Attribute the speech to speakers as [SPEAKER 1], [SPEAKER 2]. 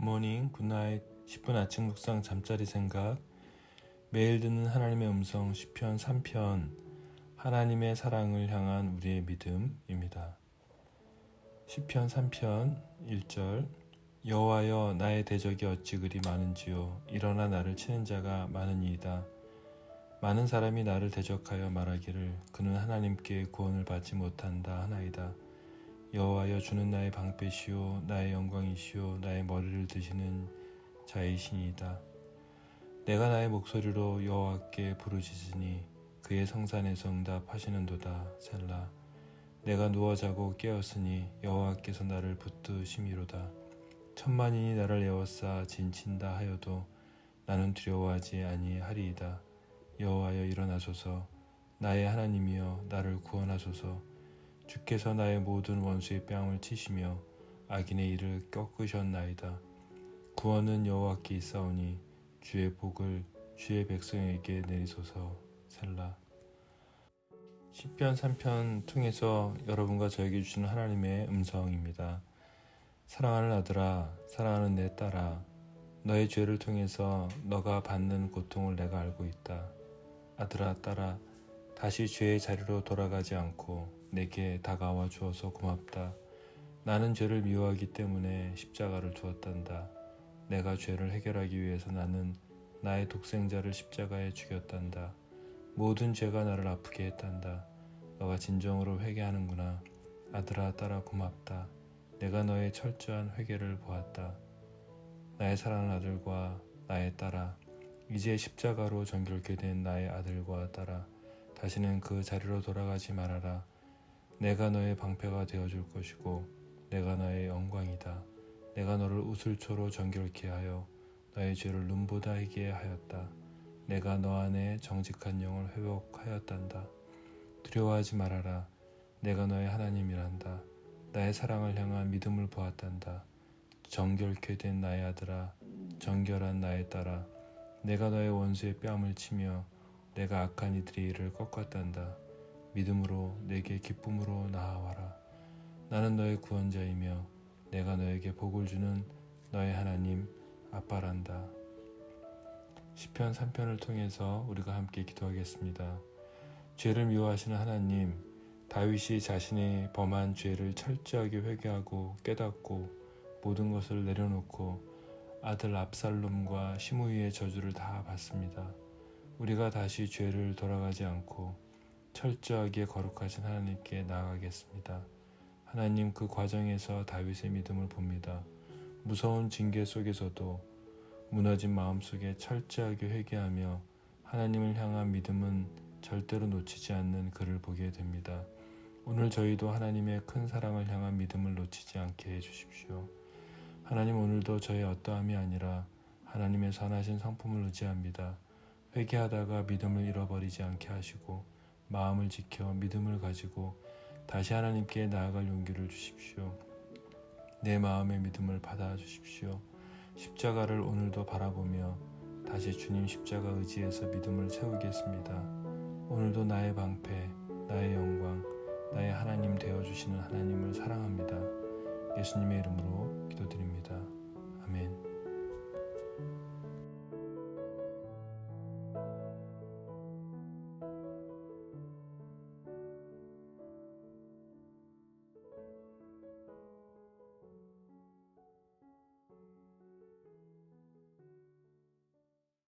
[SPEAKER 1] 굿모닝, 굿나잇, 10분 아침 묵상 잠자리 생각 매일 듣는 하나님의 음성 시편 3편 하나님의 사랑을 향한 우리의 믿음입니다. 시편 3편 1절 여호와여 나의 대적이 어찌 그리 많은지요 일어나 나를 치는 자가 많으니이다. 많은 사람이 나를 대적하여 말하기를 그는 하나님께 구원을 받지 못한다 하나이다. 여호와여 주는 나의 방패시오 나의 영광이시오 나의 머리를 드시는 자이시니이다. 내가 나의 목소리로 여호와께 부르짖으니 그의 성산에서 응답하시는도다 셀라. 내가 누워 자고 깨었으니 여호와께서 나를 붙드심이로다. 천만인이 나를 에워싸 진친다 하여도 나는 두려워하지 아니하리이다. 여호와여 일어나소서 나의 하나님이여 나를 구원하소서 주께서 나의 모든 원수의 뺨을 치시며 악인의 일을 꺾으셨나이다. 구원은 여호와께 있사오니 주의 복을 주의 백성에게 내리소서 셀라. 시편 3편 통해서 여러분과 저에게 주시는 하나님의 음성입니다. 사랑하는 아들아, 사랑하는 내 딸아, 너의 죄를 통해서 너가 받는 고통을 내가 알고 있다. 아들아, 딸아, 다시 죄의 자리로 돌아가지 않고 내게 다가와 주어서 고맙다. 나는 죄를 미워하기 때문에 십자가를 두었단다. 내가 죄를 해결하기 위해서 나는 나의 독생자를 십자가에 죽였단다. 모든 죄가 나를 아프게 했단다. 너가 진정으로 회개하는구나. 아들아, 딸아, 고맙다. 내가 너의 철저한 회개를 보았다. 나의 사랑하는 아들과 나의 딸아, 이제 십자가로 정결케 된 나의 아들과 딸아, 다시는 그 자리로 돌아가지 말아라. 내가 너의 방패가 되어줄 것이고, 내가 너의 영광이다. 내가 너를 우슬초로 정결케 하여 너의 죄를 눈보다 희게 하였다. 내가 너 안에 정직한 영을 회복하였단다. 두려워하지 말아라. 내가 너의 하나님이란다. 나의 사랑을 향한 믿음을 보았단다. 정결케 된 나의 아들아, 정결한 나의 딸아, 내가 너의 원수의 뺨을 치며 내가 악한 이들의 일을 꺾었단다. 믿음으로 내게 기쁨으로 나아와라. 나는 너의 구원자이며 내가 너에게 복을 주는 너의 하나님 아빠란다. 시편 3편을 통해서 우리가 함께 기도하겠습니다. 죄를 미워하시는 하나님, 다윗이 자신의 범한 죄를 철저하게 회개하고 깨닫고 모든 것을 내려놓고 아들 압살롬과 시므이의 저주를 다 받습니다. 우리가 다시 죄를 돌아가지 않고 철저하게 거룩하신 하나님께 나아가겠습니다. 하나님 그 과정에서 다윗의 믿음을 봅니다. 무서운 징계 속에서도 무너진 마음 속에 철저하게 회개하며 하나님을 향한 믿음은 절대로 놓치지 않는 그를 보게 됩니다. 오늘 저희도 하나님의 큰 사랑을 향한 믿음을 놓치지 않게 해주십시오. 하나님 오늘도 저의 어떠함이 아니라 하나님의 선하신 성품을 의지합니다. 회개하다가 믿음을 잃어버리지 않게 하시고 마음을 지켜 믿음을 가지고 다시 하나님께 나아갈 용기를 주십시오. 내 마음의 믿음을 받아 주십시오. 십자가를 오늘도 바라보며 다시 주님 십자가 의지에서 믿음을 채우겠습니다. 오늘도 나의 방패, 나의 영광, 나의 하나님 되어 주시는 하나님을 사랑합니다. 예수님의 이름으로 기도드립니다. 아멘.